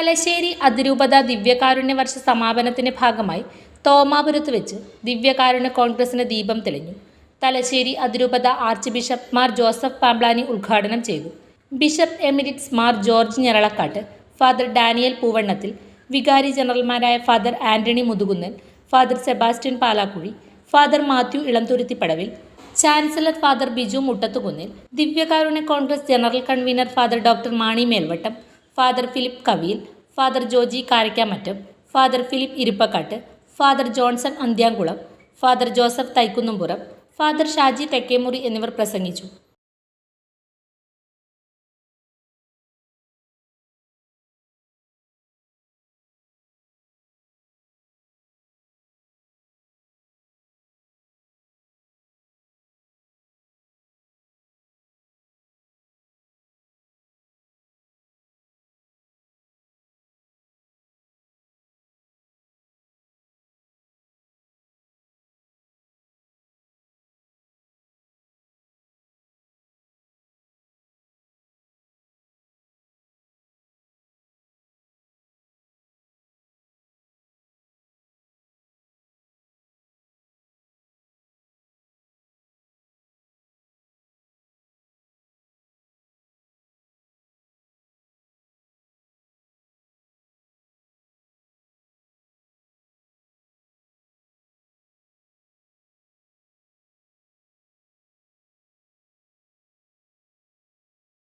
തലശ്ശേരി അതിരൂപത ദിവ്യകാരുണ്യ വർഷ സമാപനത്തിന്റെ ഭാഗമായി തോമാപുരത്ത് വെച്ച് ദിവ്യകാരുണ്യ കോൺഗ്രസിന് ദീപം തെളിഞ്ഞു. തലശ്ശേരി അതിരൂപത ആർച്ച് ബിഷപ്പ് മാർ ജോസഫ് പാംബ്ലാനി ഉദ്ഘാടനം ചെയ്തു. Bishop emeritus Mar George Njaralakatt father Daniel Poovannathil വികാരി ജനറൽമാരായ father Antony Muthukunnel father Sebastian Palakuzhy father Mathew Ilamthuruthipadavil chancellor father Biju Muttathukunnel ദിവ്യകാരുണ്യ congress general convener father doctor Mani Melvettom father Philip Kaviyil father Joji Karakkamattam father Philip Irippakkatt father Johnson Anthyamkulam father Joseph Thaikkunnumpuram father Shaji Thekkemury എന്നിവർ പ്രസംഗിച്ചു.